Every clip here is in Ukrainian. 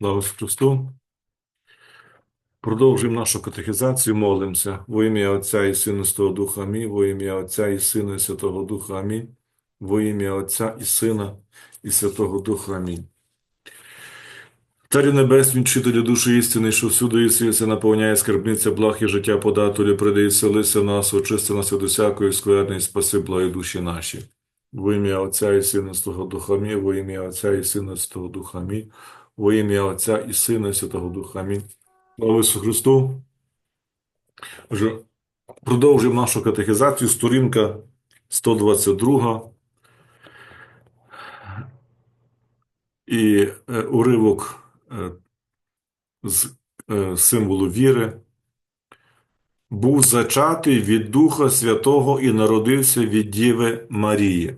Слава Христу. Продовжуємо нашу катехізацію, молимося. Во ім'я Отця і Сина Святого Духа Амінь. Во ім'я Отця і Сина і Святого Духа Амінь. Во ім'я Отця і Сина і Святого Духа Амінь. Царю Небесний, вчителю душі істини, що всюди і світься наповняє скарбниця благ і життя подателю, приди і селися нас, очисти нас від усякої скверни, і спаси благі душі наші. Во ім'я Отця і Сина Святого Духа Амінь. Во ім'я Отця і Сина Святого Духа Амінь. Во ім'я Отця і Сина і Святого Духа Амінь. Слава Ісусу Христу. Отже, Продовжуємо нашу катехізацію, сторінка 122. І е, уривок е, з е, символу віри. Був зачатий від Духа Святого і народився від Діви Марії.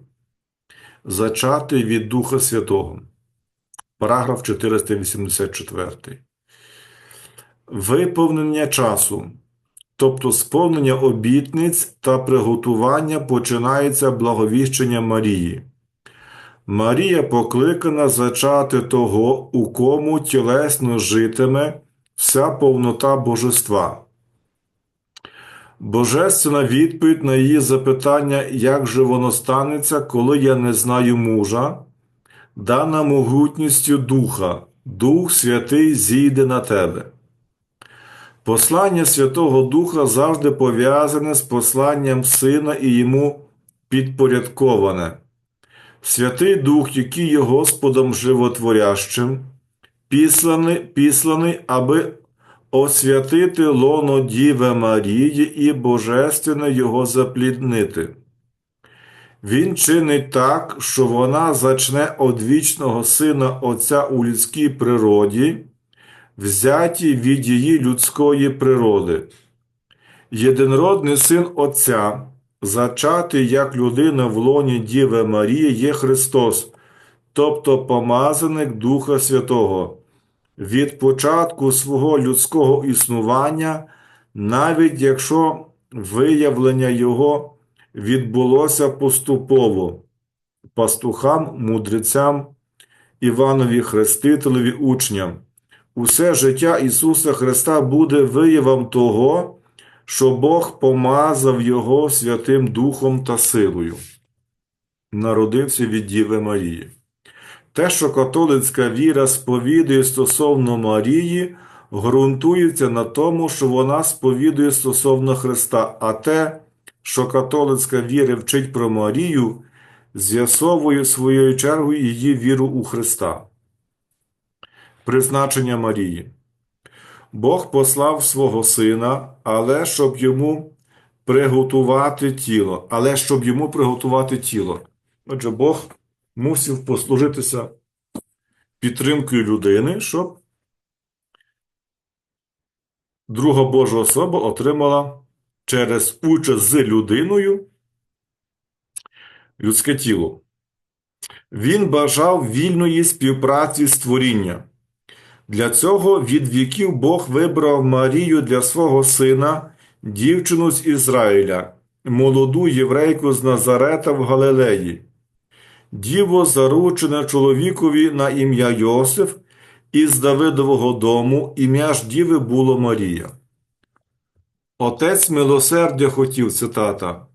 Зачатий від Духа Святого. Параграф 484. Виповнення часу, тобто сповнення обітниць та приготування починається благовіщення Марії. Марія покликана зачати того, у кому тілесно житиме вся повнота божества. Божественна відповідь на її запитання, як же воно станеться, коли я не знаю мужа, дана могутністю Духа, Дух Святий зійде на тебе. Послання Святого Духа завжди пов'язане з посланням Сина і йому підпорядковане. Святий Дух, який є Господом животворящим, післаний, післаний, аби освятити лоно Діви Марії і божественно його запліднити. Він чинить так, що вона зачне од вічного Сина Отця у людській природі, взяті від її людської природи. Єдинродний син Отця, зачатий як людина в лоні Діви Марії, є Христос, тобто помазаник Духа Святого. Від початку свого людського існування, навіть якщо виявлення Його відбулося поступово пастухам, мудрецям, Іванові Хрестителеві учням. Усе життя Ісуса Христа буде виявом того, що Бог помазав Його Святим Духом та силою. Народився від Діви Марії. Те, що католицька віра сповідує стосовно Марії, ґрунтується на тому, що вона сповідує стосовно Христа, а те, що католицька віра вчить про Марію, з'ясовує своєю чергою її віру у Христа. Призначення Марії. Бог послав свого сина, але щоб йому приготувати тіло. Але щоб йому приготувати тіло. Отже, Бог мусив послужитися підтримкою людини, щоб друга Божа особа отримала через участь з людиною людське тіло. Він бажав вільної співпраці з творінням. Для цього від віків Бог вибрав Марію для свого сина, дівчину з Ізраїля, молоду єврейку з Назарета в Галилеї. Діво заручене чоловікові на ім'я Йосиф із Давидового дому, ім'я ж діви було Марія. Отець милосердя хотів, цитата,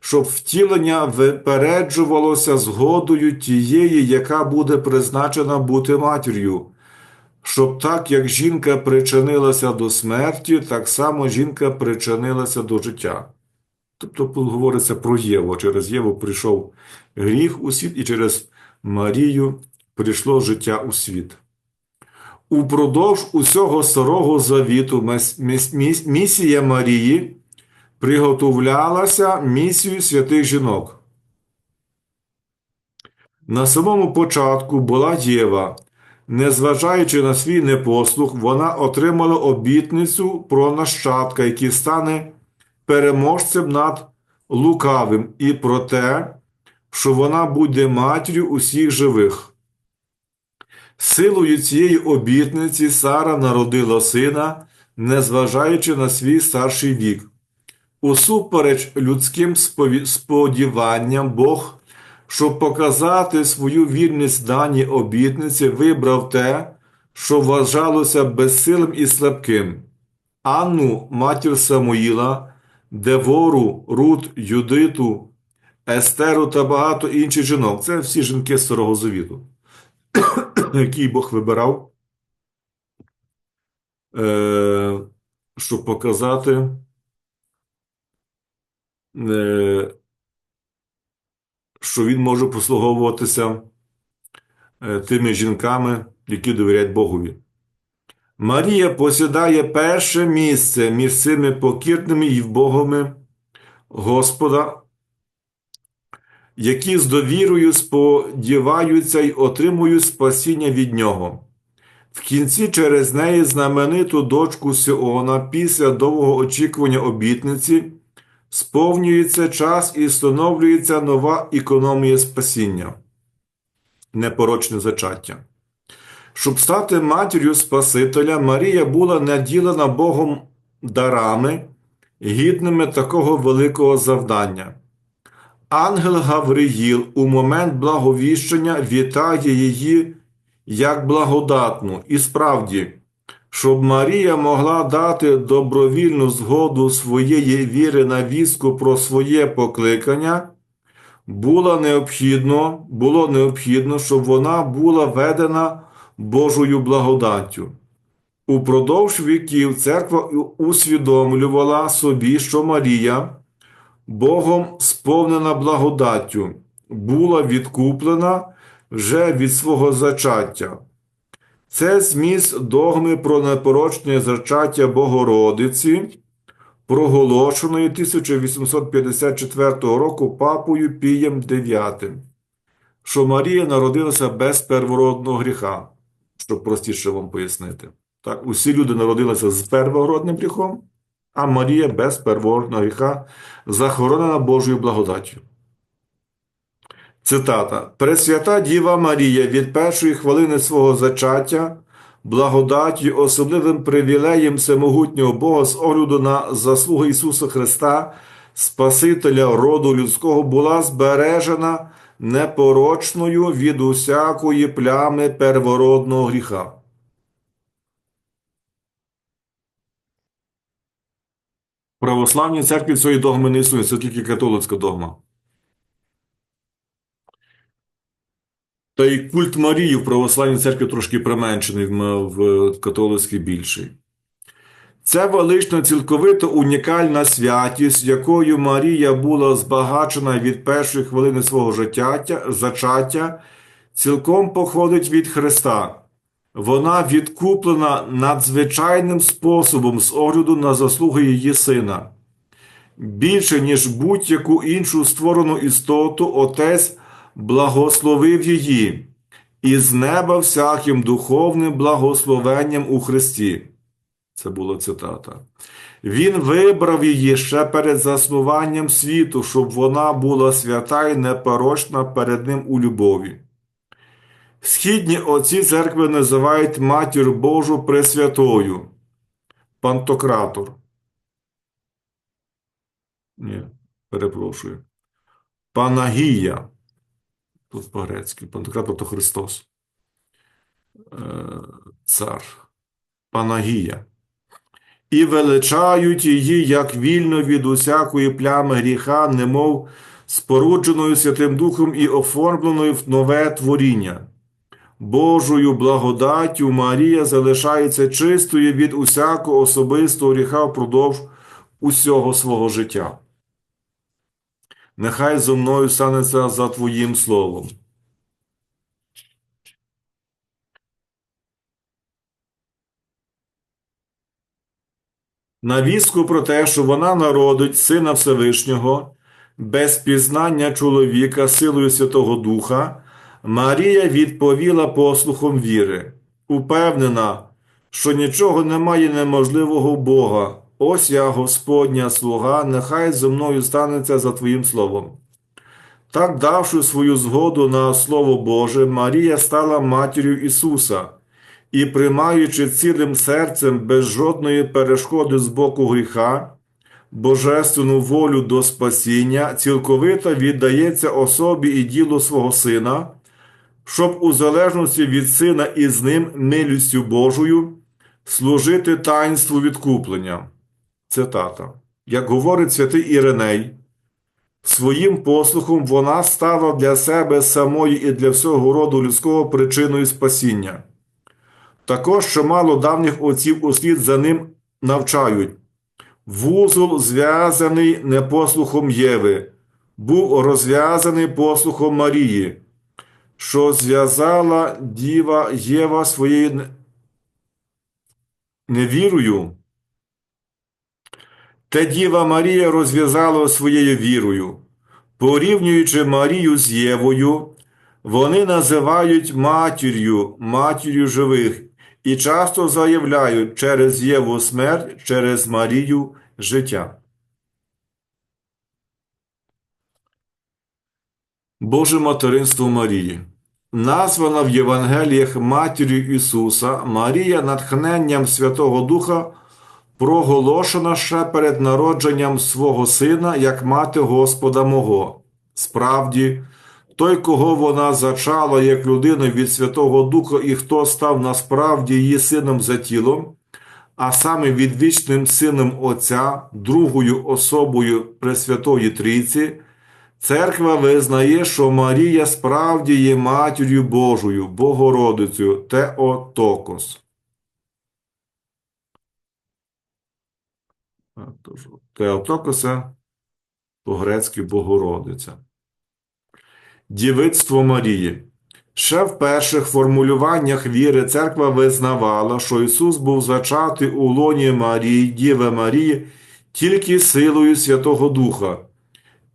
щоб втілення випереджувалося згодою тієї, яка буде призначена бути матір'ю, щоб так, як жінка причинилася до смерті, так само жінка причинилася до життя. Тобто говориться про Єву. Через Єву прийшов гріх у світ, і через Марію прийшло життя у світ. Упродовж усього старого завіту місія Марії приготовлялася місією святих жінок. На самому початку була Єва. Незважаючи на свій непослух, вона отримала обітницю про нащадка, який стане переможцем над лукавим, і про те, що вона буде матір'ю усіх живих. Силою цієї обітниці Сара народила сина, незважаючи на свій старший вік. Усупереч людським сподіванням, Бог, щоб показати свою вірність даній обітниці, вибрав те, що вважалося безсилим і слабким, Анну, матір Самуїла, Девору, Рут, Юдиту, Естеру та багато інших жінок. Це всі жінки Старого Завіту, які Бог вибирав, е, щоб показати, е, що він може послуговуватися е, тими жінками, які довіряють Богові. Марія посідає перше місце між цими покірними і вбогими Господа, які з довірою сподіваються й отримують спасіння від Нього. В кінці через неї знамениту дочку Сіона після довгого очікування обітниці сповнюється час і встановлюється нова економія спасіння, непорочне зачаття. Щоб стати матір'ю Спасителя, Марія була наділена Богом дарами, гідними такого великого завдання. Ангел Гавриїл у момент благовіщення вітає її як благодатну, і справді, щоб Марія могла дати добровільну згоду своєї віри на вістку про своє покликання, було необхідно, було необхідно, щоб вона була ведена Божою благодаттю. Упродовж віків церква усвідомлювала собі, що Марія, Богом сповнена благодаттю, була відкуплена вже від свого зачаття. Це зміст догми про непорочне зачаття Богородиці, проголошеної 1854 року папою Пієм IX, що Марія народилася без первородного гріха, щоб простіше вам пояснити. Так, усі люди народилися з первородним гріхом, а Марія без первородного гріха захоронена Божою благодаттю. Цитата: Пресвята Діва Марія від першої хвилини свого зачаття, благодаттю, особливим привілеєм всемогутнього Бога з огляду на заслуги Ісуса Христа, Спасителя роду людського, була збережена непорочною від усякої плями первородного гріха. Православній церкві цієї догми не існує, це тільки католицька догма. Та й культ Марії в православній церкві трошки применшений, в католицькій більший. Це велично цілковито унікальна святість, якою Марія була збагачена від першої хвилини свого життя, зачаття, цілком походить від Христа. Вона відкуплена надзвичайним способом з огляду на заслуги її сина. Більше, ніж будь-яку іншу створену істоту, Отець благословив її, і з неба всяким духовним благословенням у Христі. Це була цитата. Він вибрав її ще перед заснуванням світу, щоб вона була свята і непорочна перед ним у любові. Східні отці церкви називають Матір Божу Пресвятою. Пантократор. Ні, перепрошую. Панагія. Тут по-грецьки. Пантократор то Христос. Е, Цар. Панагія. І величають її як вільно від усякої плями гріха, немов спорудженою Святим Духом і оформленою в нове творіння. Божою благодаттю Марія залишається чистою від усякого особистого гріха впродовж усього свого життя. Нехай зо мною станеться за Твоїм словом. На вістку про те, що вона народить Сина Всевишнього, без пізнання чоловіка силою Святого Духа, Марія відповіла послухом віри, упевнена, що нічого немає неможливого в Бога. Ось я, Господня слуга, нехай зо мною станеться за Твоїм словом. Так, давши свою згоду на Слово Боже, Марія стала матір'ю Ісуса і, приймаючи цілим серцем без жодної перешкоди з боку гріха, божественну волю до спасіння, цілковито віддається особі і ділу свого Сина, щоб у залежності від Сина і з ним милістю Божою служити таїнству відкуплення. Цитата. Як говорить святий Іриней, своїм послухом вона стала для себе самої і для всього роду людського причиною спасіння. Також чимало давніх отців услід за ним навчають. Вузол, зв'язаний непослухом Єви, був розв'язаний послухом Марії, що зв'язала діва Єва своєю невірою. Те діва Марія розв'язала своєю вірою. Порівнюючи Марію з Євою, вони називають матір'ю, матір'ю живих, і часто заявляють через Єву смерть, через Марію життя. Боже материнство Марії. Названа в Євангеліях Матір'ю Ісуса, Марія натхненням Святого Духа проголошена ще перед народженням свого Сина як мати Господа мого. Справді, той, кого вона зачала як людину від Святого Духа і хто став насправді її сином за тілом, а саме відвічним сином Отця, другою особою Пресвятої Трійці, Церква визнає, що Марія справді є матір'ю Божою, Богородицею Теотокос. Теотокоса по-грецьки Богородиця. Дівицтво Марії. Ще в перших формулюваннях віри церква визнавала, що Ісус був зачатий у лоні Марії, Діви Марії, тільки силою Святого Духа,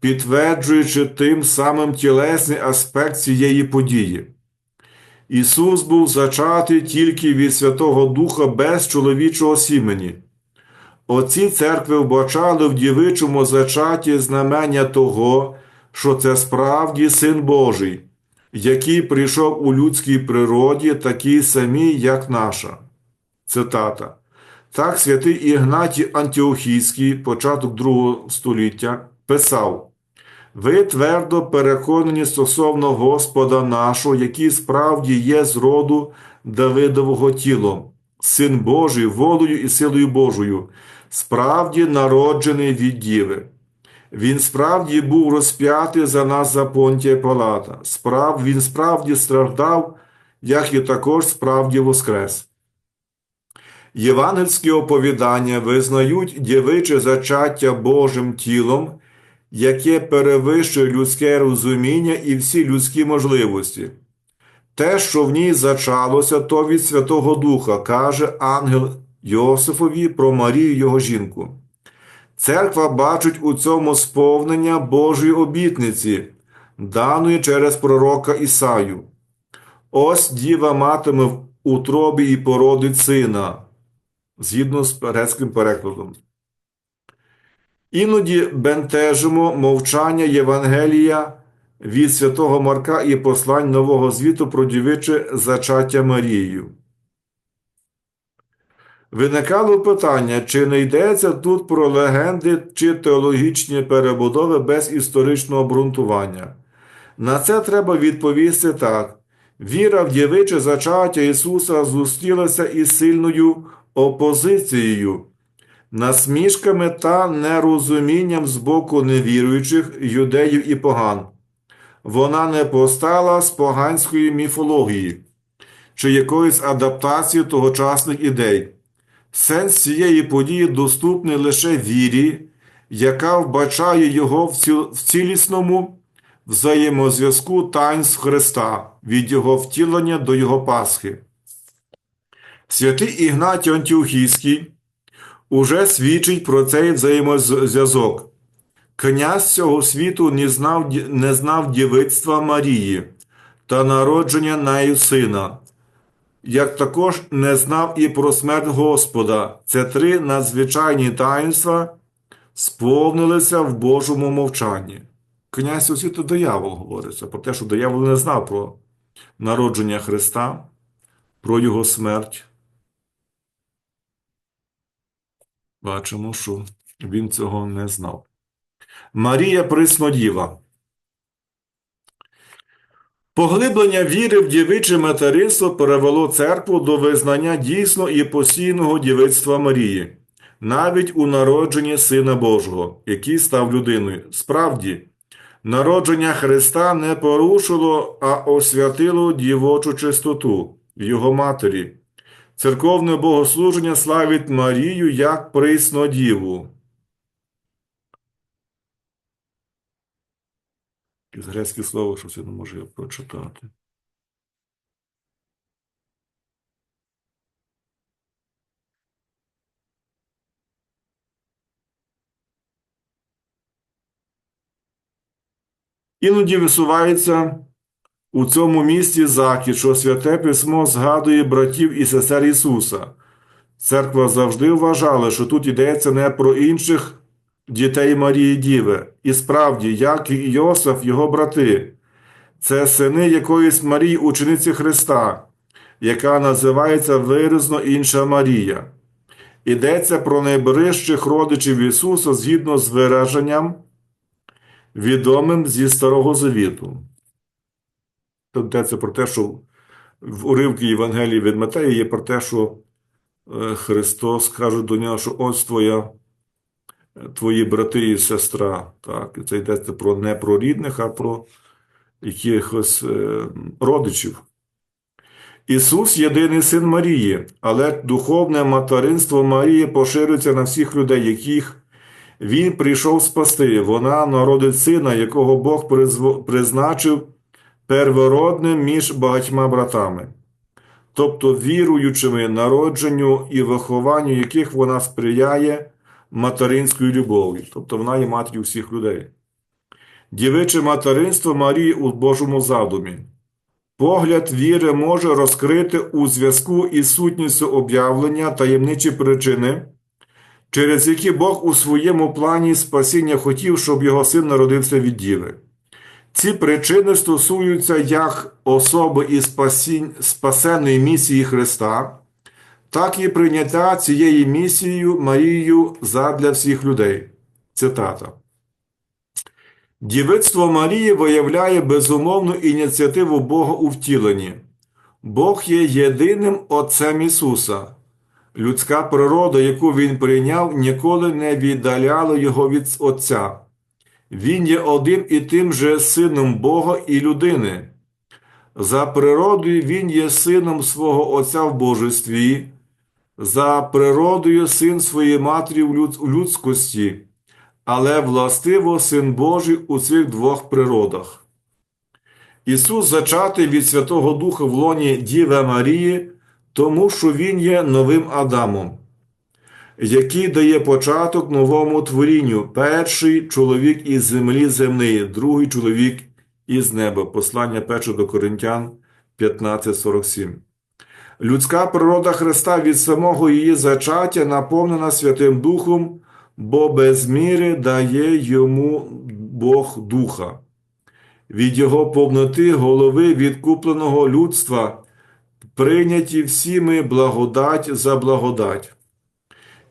підтверджуючи тим самим тілесний аспект цієї події. Ісус був зачатий тільки від Святого Духа без чоловічого сімені. Отці церкви вбачали в дівичому зачаті знамення того, що це справді Син Божий, який прийшов у людській природі, такий самий, як наша. Цитата. Так святий Ігнатій Антіохійський, початок другого століття, писав: Ви твердо переконані стосовно Господа нашого, який справді є з роду Давидового тілом, Син Божий, волею і силою Божою, справді народжений від Діви. Він справді був розп'ятий за нас за Понтія Палата. Справ, він справді страждав, як і також справді воскрес. Євангельські оповідання визнають дівиче зачаття Божим тілом, яке перевищує людське розуміння і всі людські можливості. Те, що в ній зачалося, то від Святого Духа, каже ангел Йосифові про Марію його жінку. Церква бачить у цьому сповнення Божої обітниці, даної через пророка Ісаю. Ось діва матиме в утробі і породить сина, згідно з грецьким перекладом. Іноді бентежимо мовчання Євангелія від святого Марка і послань Нового Звіту про дівиче зачаття Марією. Виникало питання, чи не йдеться тут про легенди чи теологічні перебудови без історичного обґрунтування. На це треба відповісти так. Віра в дівиче зачаття Ісуса зустрілася із сильною опозицією, насмішками та нерозумінням з боку невіруючих юдеїв і поган. Вона не постала з поганської міфології чи якоїсь адаптації тогочасних ідей. Сенс цієї події доступний лише вірі, яка вбачає його в цілісному взаємозв'язку таїнств Христа від Його втілення до Його Пасхи. Святий Ігнатій Антіохійський уже свідчить про цей взаємозв'язок. Князь цього світу не знав, не знав дівицтва Марії та народження нею сина, як також не знав і про смерть Господа. Це три надзвичайні таїнства сповнилися в Божому мовчанні. Князь цього світу диявол говориться про те, що диявол не знав про народження Христа, про його смерть. Бачимо, що він цього не знав. Марія Приснодіва. Поглиблення віри в дівиче материнство перевело церкву до визнання дійсно і постійного дівицтва Марії, навіть у народженні Сина Божого, який став людиною. Справді, народження Христа не порушило, а освятило дівочу чистоту в Його матері. Церковне богослуження славить Марію як приснодіву. Грецьке слово, що це не можу я прочитати. Іноді висувається у цьому місці захід, що святе письмо згадує братів і сестер Ісуса. Церква завжди вважала, що тут йдеться не про інших дітей Марії Діви. І справді, як і Йосиф, його брати, це сини якоїсь Марії, учениці Христа, яка називається виразно інша Марія. Йдеться про найближчих родичів Ісуса згідно з вираженням, відомим зі Старого Завіту. Тут йдеться про те, що в уривці Євангелії від Матея є про те, що е, Христос каже до нього, що ось твоя, твої брати і сестра. Так, це йдеться про не про рідних, а про якихось е, родичів. Ісус єдиний син Марії, але духовне материнство Марії поширюється на всіх людей, яких Він прийшов спасти. Вона народить сина, якого Бог призначив первородним між багатьма братами, тобто віруючими народженню і вихованню яких вона сприяє материнською любов'ю, тобто вона є матір'ю всіх людей. Дівиче материнство Марії у Божому задумі. Погляд віри може розкрити у зв'язку із сутністю об'явлення таємничі причини, через які Бог у своєму плані спасіння хотів, щоб його син народився від діви. Ці причини стосуються як особи і спасенної місії Христа, так і прийняття цієї місією Марією задля всіх людей. Цитата. Дівицтво Марії виявляє безумовну ініціативу Бога у втіленні. Бог є єдиним Отцем Ісуса. Людська природа, яку Він прийняв, ніколи не віддаляла Його від Отця. Він є одним і тим же Сином Бога і людини. За природою Він є сином свого Отця в Божестві, за природою син своєї матері у людськості, але властиво син Божий у цих двох природах. Ісус зачатий від Святого Духа в лоні Діви Марії, тому що Він є новим Адамом, який дає початок новому творінню. Перший чоловік із землі земної, другий чоловік із неба. Послання 1 до Коринтян 15.47. Людська природа Христа від самого її зачаття наповнена Святим Духом, бо без міри дає йому Бог Духа. Від його повноти голови відкупленого людства прийняті всі ми благодать за благодать.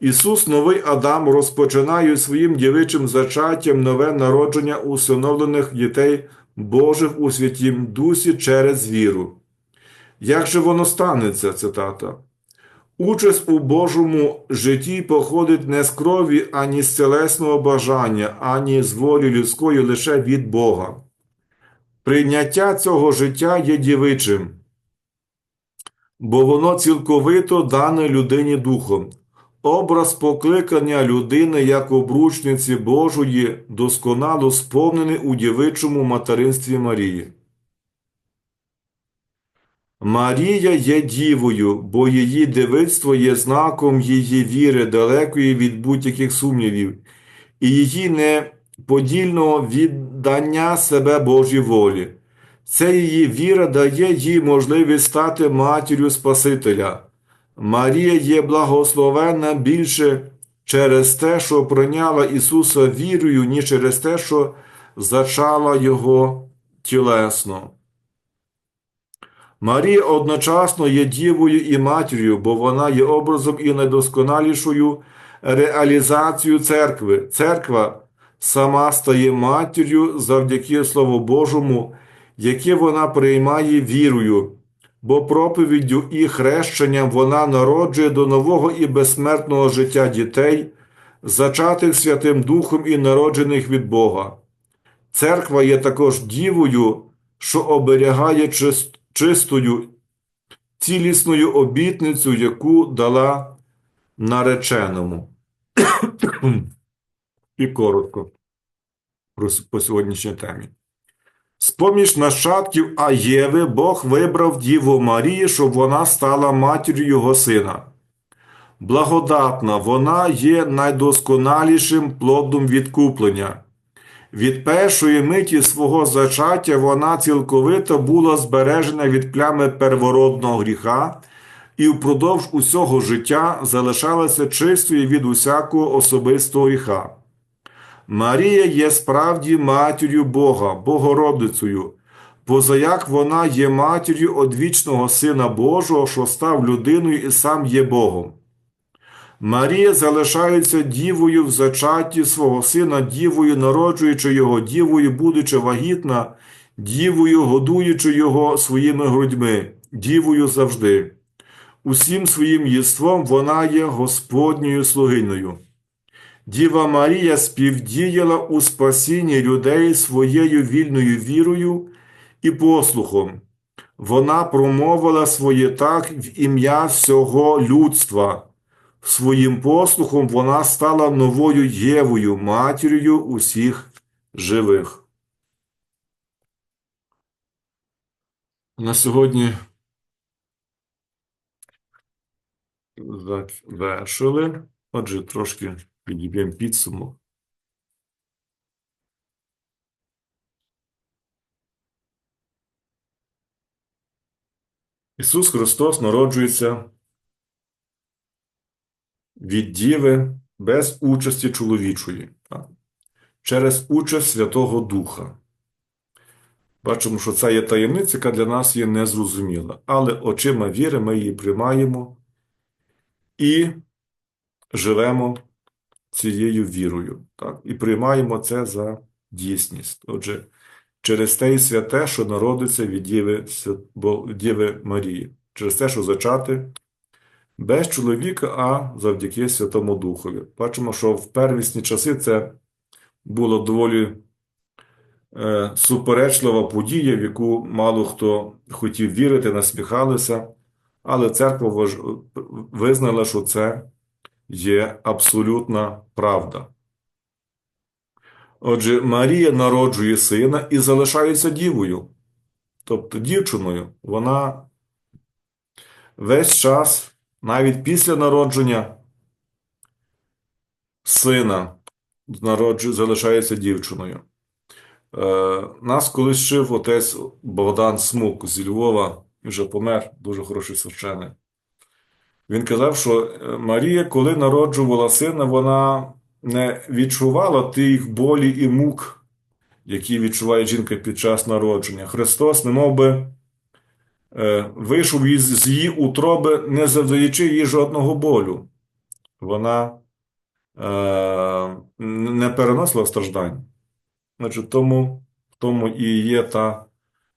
Ісус, новий Адам, розпочинає своїм дівичим зачаттям нове народження усиновлених дітей Божих у Святім Дусі через віру. Як же воно станеться, цитата? Участь у Божому житті походить не з крові, ані з тілесного бажання, ані з волі людської лише від Бога. Прийняття цього життя є дівичим, бо воно цілковито дане людині духом. Образ покликання людини як обручниці Божої досконало сповнений у дівичому материнстві Марії. Марія є дівою, бо її дивицтво є знаком її віри, далекої від будь-яких сумнівів, і її неподільного віддання себе Божій волі. Це її віра дає їй можливість стати матір'ю Спасителя. Марія є благословенна більше через те, що прийняла Ісуса вірою, ніж через те, що зачала Його тілесно. Марія одночасно є дівою і матір'ю, бо вона є образом і найдосконалішою реалізацією церкви. Церква сама стає матір'ю завдяки Слову Божому, яке вона приймає вірою, бо проповіддю і хрещенням вона народжує до нового і безсмертного життя дітей, зачатих Святим Духом і народжених від Бога. Церква є також дівою, що оберігає чис- чистою, цілісною обітницю, яку дала нареченому. І коротко по сьогоднішній темі. З-поміж нащадків Аєви Бог вибрав Діву Марію, щоб вона стала матір'ю його сина. Благодатна, вона є найдосконалішим плодом відкуплення. Від першої миті свого зачаття вона цілковито була збережена від плями первородного гріха і впродовж усього життя залишалася чистою від усякого особистого гріха. Марія є справді матір'ю Бога, Богородицею, позаяк вона є матір'ю одвічного Сина Божого, що став людиною і сам є Богом. Марія залишається дівою в зачатті свого сина, дівою, народжуючи його, дівою, будучи вагітна, дівою, годуючи його своїми грудьми, дівою завжди. Усім своїм єством вона є Господньою слугиною. Діва Марія співдіяла у спасінні людей своєю вільною вірою і послухом. Вона промовила своє так в ім'я всього людства. Своїм послухом вона стала новою Євою, матір'ю усіх живих. На сьогодні завершили. Отже, трошки підіб'ємо підсумок. Ісус Христос народжується від Діви без участі чоловічої, через участь Святого Духа. Бачимо, що це є таємниця, яка для нас є незрозуміла. Але очима віри ми її приймаємо і живемо цією вірою. Так? І приймаємо це за дійсність. Отже, через те і святе, що народиться від Діви, Діви Марії, через те, що зачати без чоловіка, а завдяки Святому Духові. Бачимо, що в первісні часи це було доволі е, суперечлива подія, в яку мало хто хотів вірити, насміхалися, але церква визнала, що це є абсолютна правда. Отже, Марія народжує сина і залишається дівою, тобто дівчиною. Вона весь час, навіть після народження сина, народжує, залишається дівчиною. Е, нас колись вчив отець Богдан Смук зі Львова, він вже помер, дуже хороший священик. Він казав, що е, Марія, коли народжувала сина, вона не відчувала тих болі і мук, які відчуває жінка під час народження. Христос, немов би, е, вийшов з її утроби, не завдаючи їй жодного болю. Вона е, не переносила страждань. Значить, тому, тому і є та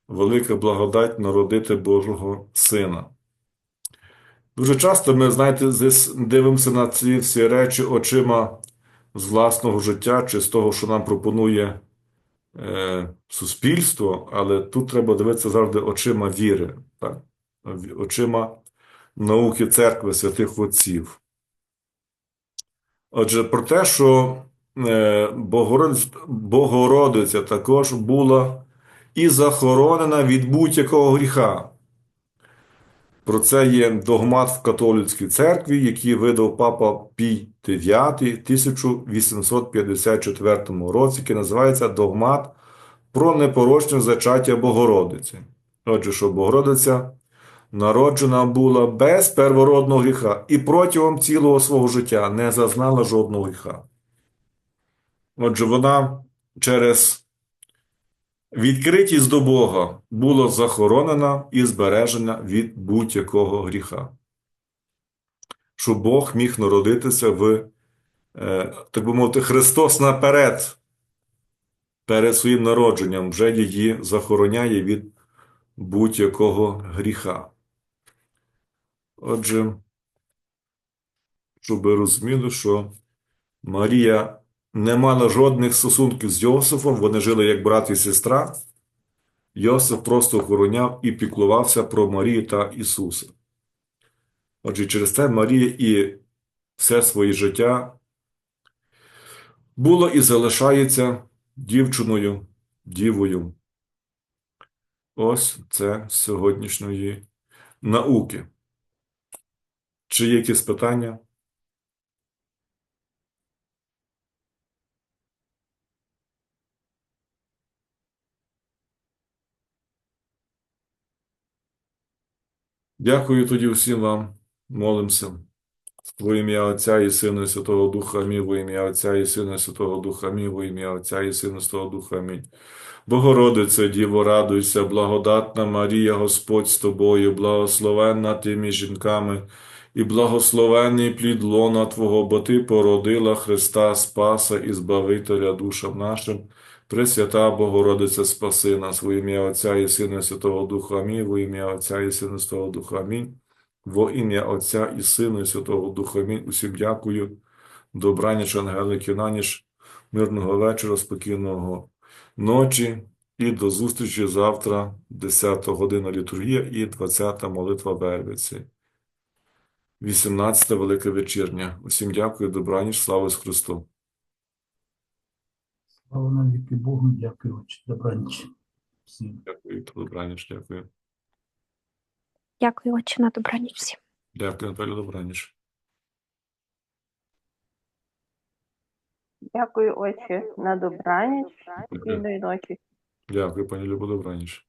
велика благодать народити Божого Сина. Дуже часто ми, знаєте, дивимося на ці всі речі очима з власного життя чи з того, що нам пропонує е, суспільство, але тут треба дивитися завжди очима віри, так? Очима науки церкви святих отців. Отже, про те, що е, Богородиця, також була і захоронена від будь-якого гріха. Про це є догмат в католицькій церкві, який видав папа Пій IX в 1854 році, який називається Догмат про непорочне зачаття Богородиці. Отже, що Богородиця народжена була без первородного гріха і протягом цілого свого життя не зазнала жодного гріха. Отже, вона через відкритість до Бога була захоронена і збережена від будь-якого гріха. Щоб Бог міг народитися в, е, так би мовити, Христос наперед перед своїм народженням вже її захороняє від будь-якого гріха. Отже, щоб ви розуміли, що Марія не мала жодних стосунків з Йосифом, вони жили як брат і сестра. Йосиф просто охороняв і піклувався про Марію та Ісуса. Отже, через те Марія і все своє життя було і залишається дівчиною, дівою. Ось це сьогоднішньої науки. Чи є якісь питання? Дякую тоді всім вам. Молимося. Во ім'я Отця і Сина і Святого Духа Амінь. Во ім'я Отця і Сина і Святого Духа Амінь. Во ім'я Отця і Сина і Святого Духа Амінь. Богородице, Діво, радуйся, благодатна Марія, Господь з тобою, благословенна ти між жінками, і благословенний плід лона Твого, бо Ти породила Христа Спаса і Збавителя душам нашим. Пресвята Богородице, спаси нас, во ім'я Отця і Сина і Святого Духа Амінь, во ім'я Отця і Сина і Святого Духа Амінь. Во ім'я Отця і Сина і Святого Духа Амінь. Усім дякую. Добраніч, ангелики, на ніч, мирного вечора, спокійного ночі і до зустрічі завтра, 10 година літургія і 20 молитва Вервиці. 18 Велика вечірня. Усім дякую, добраніч, слава Христу. Слава навіки Богу, дякую, Отче, добраніч всім. Дякую, добраніч, дякую. Дякую, отче, на добраніч всім. Дякую, Наталю, добраніч. Дякую, отче, на добраніч, Спільної ночі. Дякую, пані Любо, добраніч.